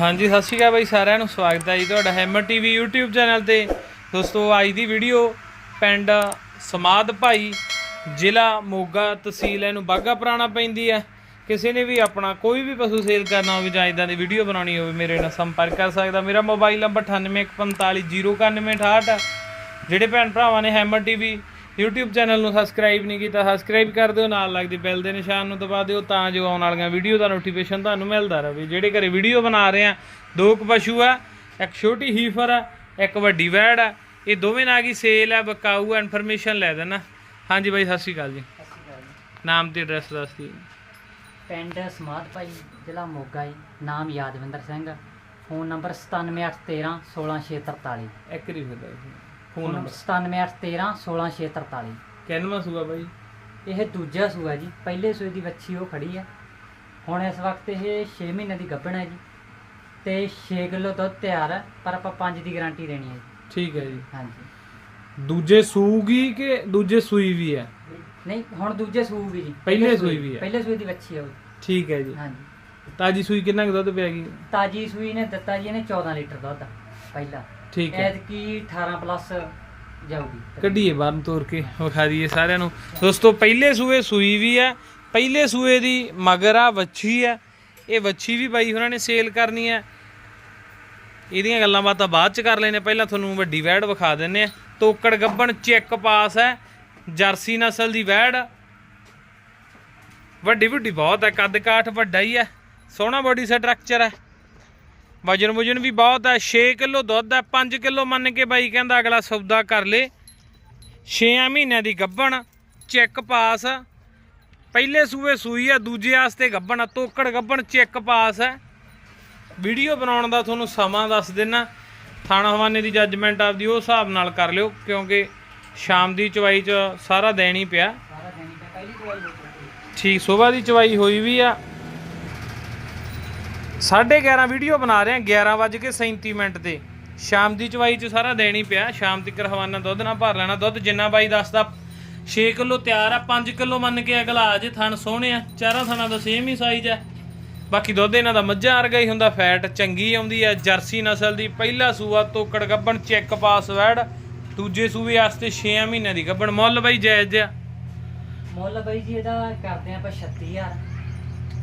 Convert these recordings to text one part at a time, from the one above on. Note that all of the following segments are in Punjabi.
ਹਾਂਜੀ, ਸਤਿ ਸ਼੍ਰੀ ਅਕਾਲ ਬਾਈ ਸਾਰਿਆਂ ਨੂੰ, ਸਵਾਗਤ ਹੈ ਜੀ ਤੁਹਾਡਾ ਹੈਮਰ ਟੀਵੀ YouTube ਚੈਨਲ ਤੇ। ਦੋਸਤੋ, ਅੱਜ ਦੀ ਵੀਡੀਓ ਪਿੰਡ ਸਮਾਦ ਭਾਈ, ਜ਼ਿਲ੍ਹਾ ਮੋਗਾ ਤਹਿਸੀਲ, ਇਹਨੂੰ ਬਾਗਾ ਪੁਰਾਣਾ ਪੈਂਦੀ ਹੈ। ਕਿਸੇ ਨੇ ਵੀ ਆਪਣਾ ਕੋਈ ਵੀ ਪਸ਼ੂ ਸੇਲ ਕਰਨਾ ਹੋਵੇ ਜਾਂ ਇਦਾਂ ਦੀ ਵੀਡੀਓ ਬਣਾਉਣੀ ਹੋਵੇ, ਮੇਰੇ ਨਾਲ ਸੰਪਰਕ ਕਰ ਸਕਦਾ। ਮੇਰਾ ਮੋਬਾਈਲ ਨੰਬਰ 9815409168 ਜਿਹੜੇ ਭੈਣ ਭਰਾਵਾਂ ਨੇ ਹੈਮਰ ਟੀਵੀ YouTube ਚੈਨਲ ਨੂੰ ਸਬਸਕ੍ਰਾਈਬ ਨਹੀਂ ਕੀਤਾ ਸਬਸਕ੍ਰਾਈਬ ਕਰ ਦਿਓ ਨਾਲ ਲੱਗਦੀ ਬੈਲ ਦੇ ਨਿਸ਼ਾਨ ਨੂੰ ਦਬਾ ਦਿਓ ਤਾਂ ਜੋ ਆਉਣ ਵਾਲੀਆਂ ਵੀਡੀਓ ਦਾ ਨੋਟੀਫਿਕੇਸ਼ਨ ਤੁਹਾਨੂੰ ਮਿਲਦਾ ਰਹੇ। ਜਿਹੜੇ ਘਰੇ ਵੀਡੀਓ ਬਣਾ ਰਹੇ ਆ ਦੋ ਕੁ ਪਸ਼ੂ ਆ ਇੱਕ ਛੋਟੀ ਹੀਫਰ ਆ ਇੱਕ ਵੱਡੀ ਵੈੜ ਆ ਇਹ ਦੋਵੇਂ ਨਾਗ ਹੀ ਸੇਲ ਆ ਬਕਾਊ ਇਨਫੋਰਮੇਸ਼ਨ ਲੈ ਦੇਣਾ। ਹਾਂਜੀ ਬਾਈ ਸਤਿ ਸ਼੍ਰੀ ਅਕਾਲ ਜੀ। ਨਾਮ ਤੇ ਐਡਰੈਸ ਦੱਸ ਦਿਓ। ਪਿੰਡ ਸਮਾਧ ਭਾਈ ਜ਼ਿਲ੍ਹਾ ਮੋਗਾ ਜੀ ਨਾਮ ਯਾਦਵਿੰਦਰ ਸਿੰਘ ਫੋਨ ਨੰਬਰ 978113 16643 ਇੱਕ ਰੀ ਫਿਰ ਫੋਨ ਨੰਬਰ। ਨੰਬਰ 978113 16643 ਕਿੰਨਵਾਂ ਸੂਆ ਬਾਈ? ਇਹ ਦੂਜਾ ਸੂਆ ਜੀ ਪਹਿਲੇ ਸੂਏ ਦੀ ਵੱਛੀ ਉਹ ਖੜੀ ਹੈ ਹੁਣ ਇਸ ਵਕਤ ਇਹ 6 ਮਹੀਨੇ ਦੀ ਗੱਭਣ ਹੈ ਜੀ। ਤੇ 6 ਕਿਲੋ ਦੁੱਧ ਤਿਆਰ ਹੈ ਪਰ ਆਪਾਂ 5 ਦੀ ਗਾਰੰਟੀ ਦੇਣੀ ਹੈ ਜੀ। ਠੀਕ ਹੈ ਜੀ। ਹਾਂਜੀ। ਦੂਜੇ ਸੂਗੀ ਕਿ ਦੂਜੇ ਸੂਈ ਵੀ ਹੈ ਨਹੀਂ ਹੁਣ ਦੂਜੇ ਸੂਗੀ ਜੀ। ਪਹਿਲੇ ਸੂਈ ਵੀ ਹੈ। ਪਹਿਲੇ ਸੂਏ ਦੀ ਵੱਛੀ ਹੈ ਉਹ। ਠੀਕ ਹੈ ਜੀ। ਹਾਂਜੀ। ਤਾਜੀ ਸੂਈ ਕਿੰਨਾ ਕੁ ਦੁੱਧ ਪਿਆ ਗਈ ਤਾਜੀ ਸੂਈ ਨੇ ਦਿੱਤਾ ਜੀ ਇਹਨੇ 14 ਲੀਟਰ ਦੁੱਧ ਪਹਿਲਾ। ਠੀਕ ਹੈ। ਐਤਕੀ 18 ਪਲੱਸ ਜਾਊਗੀ। ਕੱਢੀਏ ਬਾਹਰ ਨੂੰ ਤੋਰ ਕੇ ਵਿਖਾ ਦਈਏ ਸਾਰਿਆਂ ਨੂੰ। ਦੋਸਤੋ ਪਹਿਲੇ ਸੂਏ ਸੂਈ ਵੀ ਹੈ ਪਹਿਲੇ ਸੂਏ ਦੀ ਮਗਰ ਆ ਵੱਛੀ ਹੈ ਇਹ ਵੱਛੀ ਵੀ ਬਾਈ ਉਹਨਾਂ ਨੇ ਸੇਲ ਕਰਨੀ ਹੈ ਇਹਦੀਆਂ ਗੱਲਾਂ ਬਾਤਾਂ ਬਾਅਦ ਚ ਕਰ ਲੈਨੇ ਪਹਿਲਾਂ ਤੁਹਾਨੂੰ ਵੱਡੀ ਵੈੜ ਵਿਖਾ ਦਿੰਨੇ ਆ। ਤੋਕੜ ਗੱਬਣ ਚੈੱਕ ਪਾਸ ਹੈ। ਜਰਸੀ ਨਸਲ ਦੀ ਵੈੜ। ਵੱਡੀ ਵੱਡੀ ਬਹੁਤ ਹੈ। ਕੱਦ ਕਾਠ ਵੱਡਾ ਹੀ ਹੈ। ਸੋਹਣਾ ਬੋਡੀ ਸਟਰਕਚਰ ਹੈ। ਵਜਨ ਵਜਨ ਵੀ ਬਹੁਤ ਹੈ 6 ਕਿਲੋ ਦੁੱਧ ਹੈ 5 ਕਿਲੋ ਮੰਨ ਕੇ ਬਾਈ ਕਹਿੰਦਾ ਅਗਲਾ ਸੌਦਾ ਕਰ ਲੇ। 6 ਮਹੀਨਿਆਂ ਦੀ ਗੱਭਣ ਚੈੱਕ ਪਾਸ। ਪਹਿਲੇ ਸੂਏ ਸੂਈ ਆ ਦੂਜੇ ਆਸਤੇ ਗੱਭਣ ਤੋਕੜ ਗੱਭਣ ਚੈੱਕ ਪਾਸ ਹੈ। ਵੀਡੀਓ ਬਣਾਉਣ ਦਾ ਤੁਹਾਨੂੰ ਸਮਾਂ ਦੱਸ ਦੇਣਾ ਥਾਣਾ ਹਵਾਨੇ ਦੀ ਜੱਜਮੈਂਟ ਆਪਦੀ ਉਹ ਹਿਸਾਬ ਨਾਲ ਕਰ ਲਿਓ ਕਿਉਂਕਿ ਸ਼ਾਮ ਦੀ ਚਵਾਈ ਚ ਸਾਰਾ ਦੇਣ ਪਿਆ। ਠੀਕ ਸਵੇਰ ਦੀ ਚਵਾਈ ਹੋਈ ਵੀ ਆ। 11:30 ਵੀਡੀਓ ਬਣਾ ਰਹੇ ਆ 11:37 ਮਿੰਟ ਤੇ। ਸ਼ਾਮ ਦੀ ਚਵਾਈ ਚ ਸਾਰਾ ਦੇਣ ਪਿਆ। ਸ਼ਾਮ ਤੱਕ ਹਵਾਨਾ ਦੁੱਧ ਨਾ ਭਰ ਲੈਣਾ। ਦੁੱਧ ਜਿੰਨਾ ਬਾਈ ਦੱਸਦਾ 6 ਕਿਲੋ ਤਿਆਰ ਆ 5 ਕਿਲੋ ਮੰਨ ਕੇ ਅਗਲਾ ਆ ਜੇ ਥਣ ਸੋਹਣੇ ਆ। ਚਾਰਾਂ ਥਣਾਂ ਦਾ ਸੇਮ ਹੀ ਸਾਈਜ਼ ਆ। ਬਾਕੀ ਦੁੱਧ ਇਹਨਾਂ ਦਾ ਮੱਝਾਂ ਵਰਗਾ ਹੀ ਹੁੰਦਾ ਫੈਟ ਚੰਗੀ ਆਉਂਦੀ ਆ, ਜਰਸੀ ਨਸਲ ਦੀ ਪਹਿਲਾ ਸੂਆ, ਤੋਕੜ ਗੱਬਣ, ਚੈੱਕ ਪਾਸ ਵੈੜ। ਦੂਜੇ ਸੂਬੇ ਵਾਸਤੇ 6 ਮਹੀਨਿਆਂ ਦੀ ਗੱਬਣ। ਮੁੱਲ ਬਾਈ ਜਾਇਜ਼ ਆ। ਮੁੱਲ ਬਈ ਜੀ, ਇਹਦਾ ਕਰਦੇ ਆਪਾਂ 36000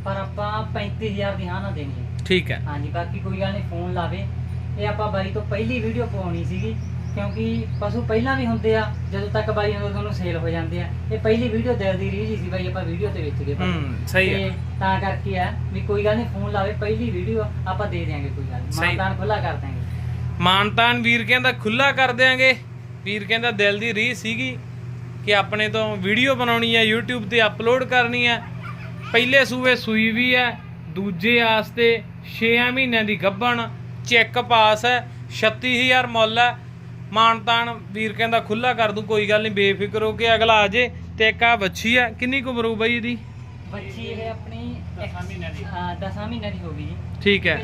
ਪਰ ਆਪਾਂ 35000 ਦੀ ਹਾਂ ਨਾ ਦੇਣੀ ਹੈ। ਠੀਕ ਹੈ। ਹਾਂਜੀ ਬਾਕੀ ਕੋਈ ਗੱਲ ਨਹੀਂ ਫੋਨ ਲਾਵੇ। ਇਹ ਆਪਾਂ ਬਾਈ ਤੋਂ ਪਹਿਲੀ ਵੀਡੀਓ ਪਾਉਣੀ ਸੀਗੀ ਕਿਉਂਕਿ ਪਸ਼ੂ ਪਹਿਲਾਂ ਵੀ ਹੁੰਦੇ ਆ ਜਦੋਂ ਤੱਕ ਬਾਈ ਉਦੋਂ ਤੁਹਾਨੂੰ ਸੇਲ ਹੋ ਜਾਂਦੇ ਆ ਇਹ ਪਹਿਲੀ ਵੀਡੀਓ ਦਿਲ ਦੀ ਰੀਝ ਹੀ ਸੀ ਬਾਈ ਆਪਾਂ ਵੀਡੀਓ ਤੇ ਵੇਚ ਗਏ। ਹੂੰ ਸਹੀ ਹੈ। ਤੇ ਤਾਂ ਕਰਕੇ ਆ ਵੀ ਕੋਈ ਗੱਲ ਨਹੀਂ ਫੋਨ ਲਾਵੇ ਪਹਿਲੀ ਵੀਡੀਓ ਆਪਾਂ ਦੇ ਦਿਆਂਗੇ ਕੋਈ ਗੱਲ ਸਹੀ। ਮਾਨਤਾਨ ਖੁੱਲਾ ਕਰ ਦਾਂਗੇ ਮਾਨਤਾਨ ਵੀਰ ਕਹਿੰਦਾ ਖੁੱਲਾ ਕਰ ਦਿਆਂਗੇ। ਵੀਰ ਕਹਿੰਦਾ ਦਿਲ ਦੀ ਰੀਝ ਸੀਗੀ ਕਿ ਆਪਣੇ ਤੋਂ ਵੀਡੀਓ ਬਣਾਉਣੀ ਹੈ YouTube ਤੇ ਅਪਲੋਡ ਕਰਨੀ ਹੈ। ਪਹਿਲੇ ਸੂਏ ਸੂਈ ਵੀ ਹੈ ਦੂਜੇ ਆਸਤੇ 6 ਮਹੀਨਿਆਂ ਦੀ ਗੱਭਣ ਚੈੱਕ ਪਾਸ ਹੈ 36000 ਮੁੱਲ ਹੈ। ਮਾਨਤਾਨ ਵੀਰ ਕਹਿੰਦਾ ਖੁੱਲਾ ਕਰ ਦੂੰ ਕੋਈ ਗੱਲ ਨਹੀਂ ਬੇਫਿਕਰ ਹੋ ਕੇ ਅਗਲਾ ਆ ਜੇ ਤੇ ਇੱਕ ਆ ਬੱਚੀ ਹੈ। ਕਿੰਨੀ ਕੁ ਬਰੂ ਬਈ ਇਹਦੀ? ਬੱਚੀ ਇਹ ਆਪਣੀ 10 ਮਹੀਨਿਆਂ ਦੀ। ਹਾਂ 10 ਮਹੀਨਿਆਂ ਦੀ ਹੋ ਗਈ ਠੀਕ ਹੈ।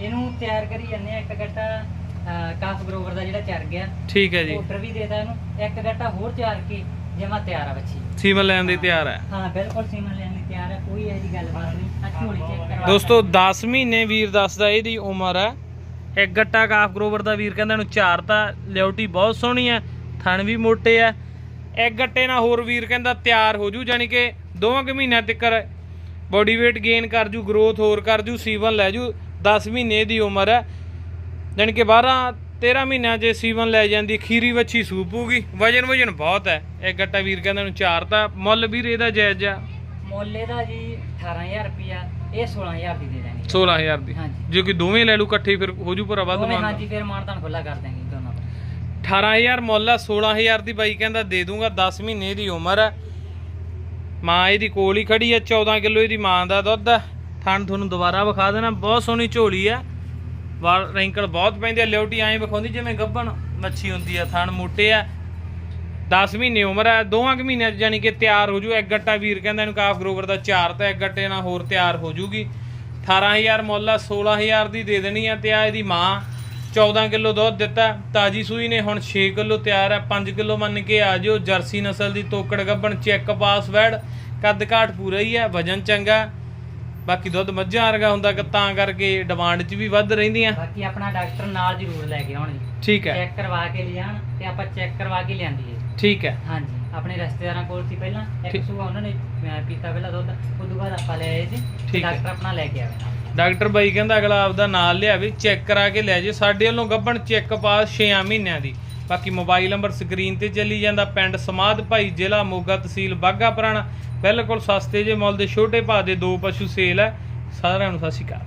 ਇਹਨੂੰ ਤਿਆਰ ਕਰੀ ਜਾਂਦੇ ਆ ਇੱਕ ਗੱਟਾ ਕਾਫ ਗਰੋਵਰ ਦਾ ਜਿਹੜਾ ਚਰ ਗਿਆ ਠੀਕ ਹੈ ਜੀ। ਪਾਊਡਰ ਵੀ ਦੇਦਾ ਇਹਨੂੰ ਇੱਕ ਗੱਟਾ ਹੋਰ ਤਿਆਰ ਕੇ ਜਮਾ ਤਿਆਰ ਆ ਬੱਚੀ ਸੀਮਨ ਲੈਣ ਦੀ ਤਿਆਰ ਹੈ। ਹਾਂ ਬਿਲਕੁਲ ਸੀਮਨ ਲੈਣ ਲਈ ਤਿਆਰ ਹੈ ਕੋਈ ਇਹੋ ਜਿਹੀ ਗੱਲਬਾਤ ਨਹੀਂ। ਆ ਝੋਲੀ ਚੈੱਕ ਕਰਵਾ ਦੋਸਤੋ 10 ਮਹੀਨੇ ਵੀਰ ਦੱਸਦਾ ਇਹਦੀ ਉਮਰ ਹੈ। ਇੱਕ ਗੱਟਾ ਕਾਫ ਗਰੋਵਰ ਦਾ ਵੀਰ ਕਹਿੰਦਾ ਇਹਨੂੰ ਚਾਰ ਤਾਂ ਲਿਓਟੀ ਬਹੁਤ ਸੋਹਣੀ ਹੈ ਥਣ ਵੀ ਮੋਟੇ ਆ ਇੱਕ ਗੱਟੇ ਨਾਲ ਹੋਰ ਵੀਰ ਕਹਿੰਦਾ ਤਿਆਰ ਹੋ ਜੂ ਜਾਨੀ ਕਿ ਦੋਵਾਂ ਕੁ ਮਹੀਨਿਆਂ ਤੱਕ ਬੋਡੀ weight ਗੇਨ ਕਰ ਜੂ ਗਰੋਥ ਹੋਰ ਕਰ ਜੂ ਸੀਵਨ ਲੈ ਜੂ। 10 ਮਹੀਨੇ ਦੀ ਉਮਰ ਹੈ। ਜਾਨੀ ਕਿ 12 13 ਮਹੀਨਿਆਂ 'ਚ ਸੀਵਨ ਲੈ ਜਾਂਦੀ ਖੀਰੀ ਵੱਛੀ ਸੂਪੂਗੀ ਵਜਨ ਵਜਨ ਬਹੁਤ ਹੈ। ਇੱਕ ਗੱਟਾ ਵੀਰ ਕਹਿੰਦਾ ਇਹਨੂੰ ਚਾਰ ਤਾਂ। ਮੁੱਲ ਵੀਰ ਇਹਦਾ ਜਾਇਜ਼ ਆ ਮੁੱਲ ਇਹਦਾ ਜੀ 18000 ਰੁਪਿਆ ਇਹ 16000 ਦੀ ਦੇ ਦਾਂਗੇ 16000 ਦੀ। ਹਾਂਜੀ। ਜੇ ਕੋਈ ਦੋਵੇਂ ਲੈ ਲੂ ਇਕੱਠੇ ਫਿਰ ਹੋ ਜੂ ਭਰਾ ਵੱਧ ਦੋਵੇਂ ਹਾਂਜੀ ਫਿਰ ਮਾਨਤਾਨ ਖੁੱਲਾ ਕਰ ਦਾਂਗੇ ਦੋਨਾਂ ਦਾ। 18000 ਮੁੱਲ ਆ 16000 ਦੀ ਬਾਈ ਕਹਿੰਦਾ ਦੇ ਦੂੰਗਾ 10 ਮਹੀਨੇ ਦੀ ਉਮਰ ਹੈ ਮਾਂ ਇਹਦੀ ਕੋਲ ਹੀ ਖੜੀ ਹੈ 14 ਕਿਲੋ ਇਹਦੀ ਮਾਂ ਦਾ ਦੁੱਧ ਹੈ ਥਣ ਤੁਹਾਨੂੰ ਦੁਬਾਰਾ ਵਿਖਾ ਦੇਣਾ ਬਹੁਤ ਸੋਹਣੀ ਝੋਲੀ ਹੈ ਵਾਲ ਰੈਂਕਲ ਬਹੁਤ ਪੈਂਦੇ ਆ ਲਿਓਟੀ ਐਂ ਵਿਖਾਉਂਦੀ ਜਿਵੇਂ ਗੱਭਣ ਮੱਛੀ ਹੁੰਦੀ ਆ ਥਣ ਮੋਟੇ ਆ। 10 ਮਹੀਨੇ ਉਮਰ ਹੈ ਦੋਵਾਂ ਕੁ ਮਹੀਨਿਆਂ 'ਚ ਜਾਨੀ ਕਿ ਤਿਆਰ ਹੋ ਜੂ। ਇੱਕ ਗੱਟਾ ਵੀਰ ਕਹਿੰਦਾ ਇਹਨੂੰ ਕਾਫ ਗਰੋਵਰ ਦਾ ਚਾਰ ਤਾਂ ਇੱਕ ਗੱਟੇ ਨਾਲ ਹੋਰ ਤਿਆਰ ਹੋ ਜੂਗੀ। 18000 ਮੁੱਲ ਆ 16000 ਦੀ ਦੇ ਦੇਣੀ ਆ ਤੇ ਆ ਇਹਦੀ ਮਾਂ 14 ਕਿਲੋ ਦੁੱਧ ਦਿੱਤਾ। ਤਾਜੀ ਸੂਈ ਨੇ ਹੁਣ 6 ਕਿਲੋ ਤਿਆਰ ਹੈ 5 ਕਿਲੋ ਮੰਨ ਕੇ ਆ ਜਿਓ। ਜਰਸੀ ਨਸਲ ਦੀ ਤੋਕੜ ਗੱਭਣ ਚੈੱਕ ਪਾਸ ਵੈੜ ਕੱਦ ਕਾਠ ਪੂਰਾ ਹੀ ਹੈ ਵਜਨ ਚੰਗਾ। ਬਾਕੀ ਦੁੱਧ ਮੱਝਾਂ ਵਰਗਾ ਹੁੰਦਾ ਕਿ ਤਾਂ ਕਰਕੇ ਡਿਮਾਂਡ 'ਚ ਵੀ ਵੱਧ ਰਹਿੰਦੀਆਂ। ਬਾਕੀ ਆਪਣਾ ਡਾਕਟਰ ਨਾਲ ਜ਼ਰੂਰ ਲੈ ਕੇ ਆਉਣ। ਜੀ ਠੀਕ ਹੈ। ਚੈੱਕ ਕਰਵਾ ਕੇ ਲਿਆਣ ਤੇ ਆਪਾਂ ਚੈੱਕ ਕਰਵਾ ਕੇ ਲਿਆਂਦੀ ਹੈ ਠੀਕ ਹੈ। ਹਾਂਜੀ ਆਪਣੇ ਰਿਸ਼ਤੇਦਾਰਾਂ ਕੋਲ ਸੀ ਪਹਿਲਾਂ ਇੱਕ ਠੀਕ। ਸੂਆ ਉਹਨਾਂ ਨੇ ਅਹ, ਪੀਤਾ ਪਹਿਲਾਂ ਦੁੱਧ ਤੋਂ ਬਾਅਦ ਆਪਾਂ ਲੈ ਆਏ ਸੀ ਤੇ ਠੀਕ ਹੈ। ਡਾਕਟਰ ਆਪਣਾ ਲੈ ਕੇ ਆਵੇ ਨਾਲ ਡਾਕਟਰ ਬਾਈ ਕਹਿੰਦਾ ਅਗਲਾ ਆਪਦਾ ਨਾਲ ਲਿਆਵੇ ਚੈੱਕ ਕਰਾ ਕੇ ਲੈ ਜੇ। ਸਾਡੇ ਵੱਲੋਂ ਗੱਭਣ ਚੈੱਕ ਪਾਸ 6 ਮਹੀਨਿਆਂ ਦੀ। ਬਾਕੀ ਮੋਬਾਈਲ ਨੰਬਰ ਸਕਰੀਨ ਤੇ ਚੱਲੀ ਜਾਂਦਾ। ਪਿੰਡ ਸਮਾਧ ਭਾਈ ਜ਼ਿਲ੍ਹਾ ਮੋਗਾ ਤਹਿਸੀਲ ਬਾਗਾ ਪੁਰਾਣਾ। ਬਿਲਕੁਲ ਸਸਤੇ ਜੇ ਮੁੱਲ ਦੇ ਛੋਟੇ ਭਾਅ ਦੇ ਦੋ ਪਸ਼ੂ ਸੇਲ ਹੈ। ਸਾਰਿਆਂ ਨੂੰ ਸਤਿ ਸ਼੍ਰੀ ਅਕਾਲ।